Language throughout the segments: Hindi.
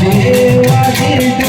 દેવાજી તું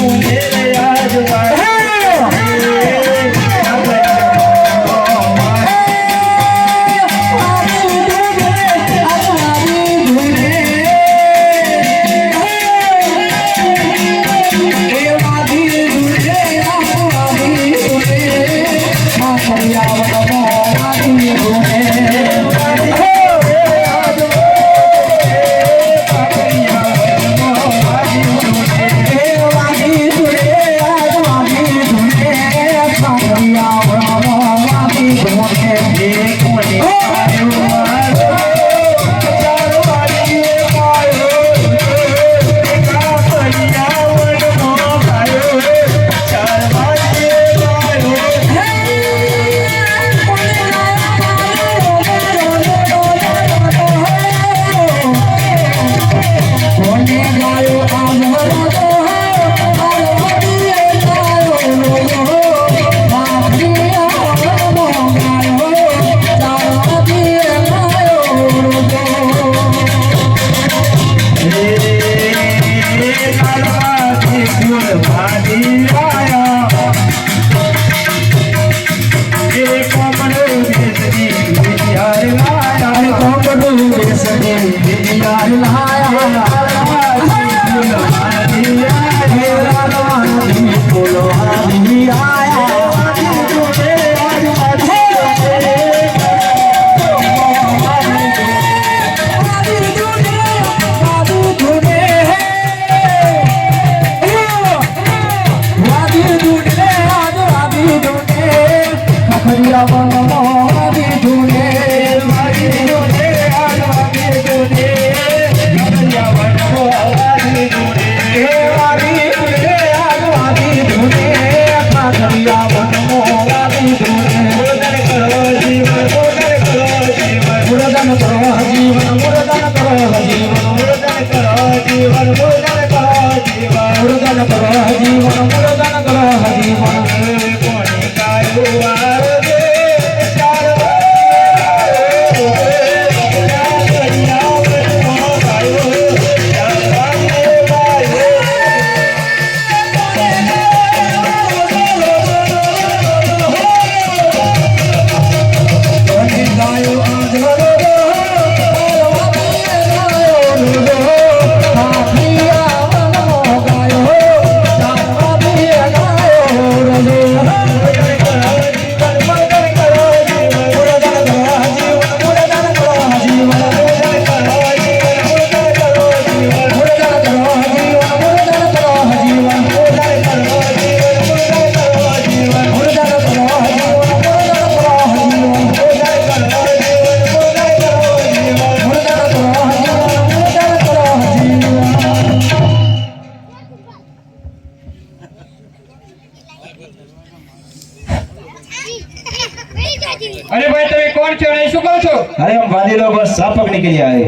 सांप पकड़ने के लिए आए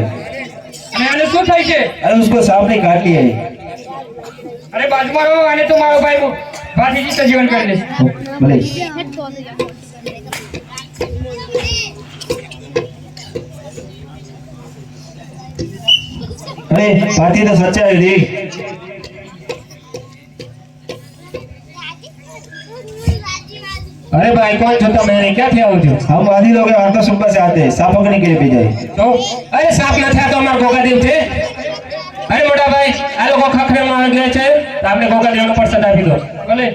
અને આને શું થાય છે अरे उसको सांप ने काट लिया है અરે બાજુમાં રહો અને તું મારો ભાઈ ભાતીજી તો જીવન કરી લેશે भले अरे बाती तो सच्चा है रे अरे भाई कौन छो तो मैंने क्या किया हो हम वादी लोग हर तो सुबह से आते हैं सांप पकड़ने के लिए भी जाए तो अरे सांप न था तो हम गोगा देव थे अरे मोटा भाई आ लोग खख मार गए थे तो आपने गोगा देव का प्रसाद भी लो बोले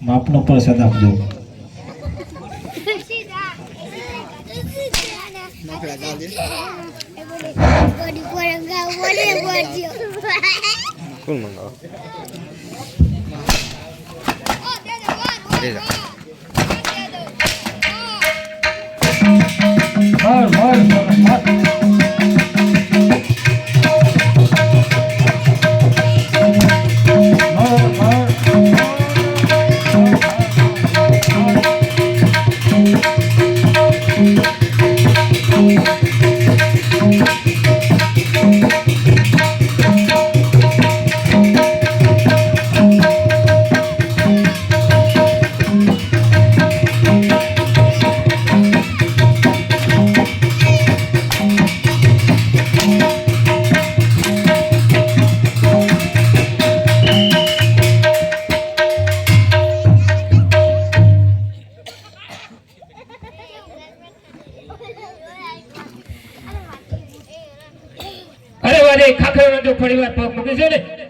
बाप नो प्रसाद आप दो कौन मंगा Hard, hard, hard.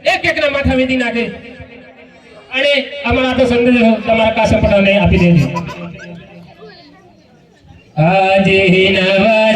એક એકના માથા વેધી નાખે. અને અમારા તો સંદેશો તમારા કાસમ પટાને આપી દેજો આજે નવા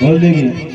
Öldü gibi.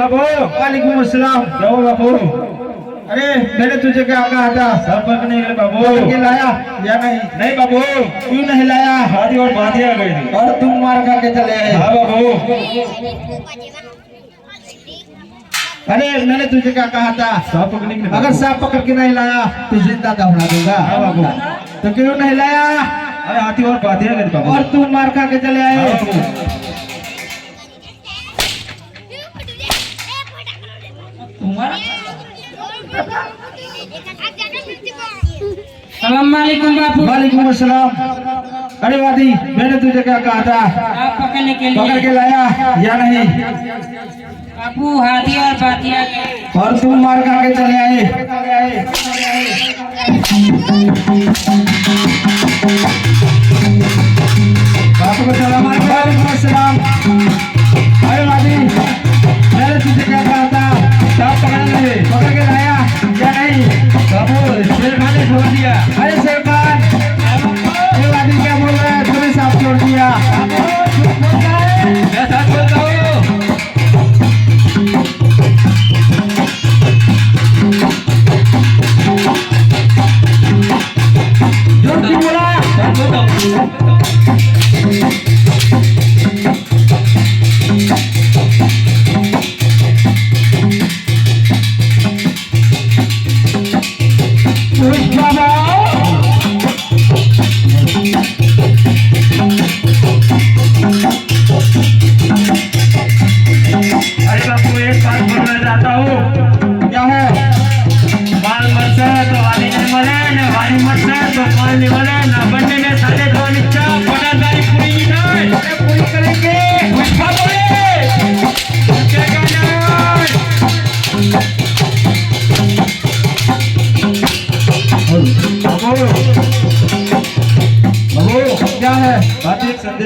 बाबू। वालेकुम अस्सलाम। क्या हुआ बाबू। अरे मैंने तुझे क्या कहा था। सब पकड़ने के लिए बाबू लाया या नहीं? नहीं बाबू। क्यों नहीं लाया हाथी और गई थी। और तुम मार खा के चले आए। हाँ बाबू। अरे मैंने तुझे क्या कहा था। सांप पकड़ने के अगर सांप पकड़ के नहीं लाया तो ज़िंदा दफना दूँगा। हाँ बाबू। तो क्यों नहीं लाया अरे हाथी और बांधी आ गई बाबू। और तुम मार खा के चले आए। वालेकुम अस्सलाम। अरे वादी मैंने तुझे क्या कहा था? पकड़ने के पकड़ के लाया या नहीं? बापू हाथी और बातिया और तुम मार खा के चले आए।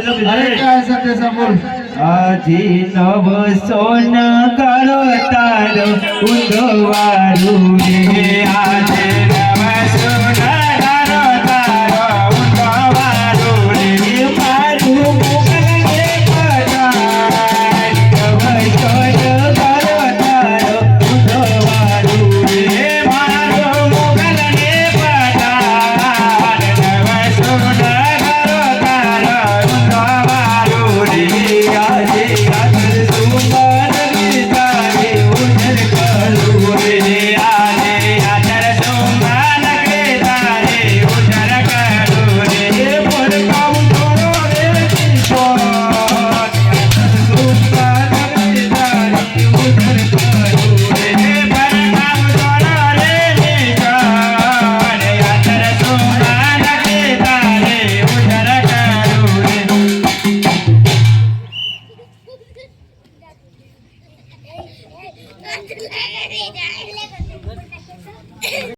અરે કાય તૈસા બોલ આજી નવ સોના કરો તારો ઉંધો વારું રે આજે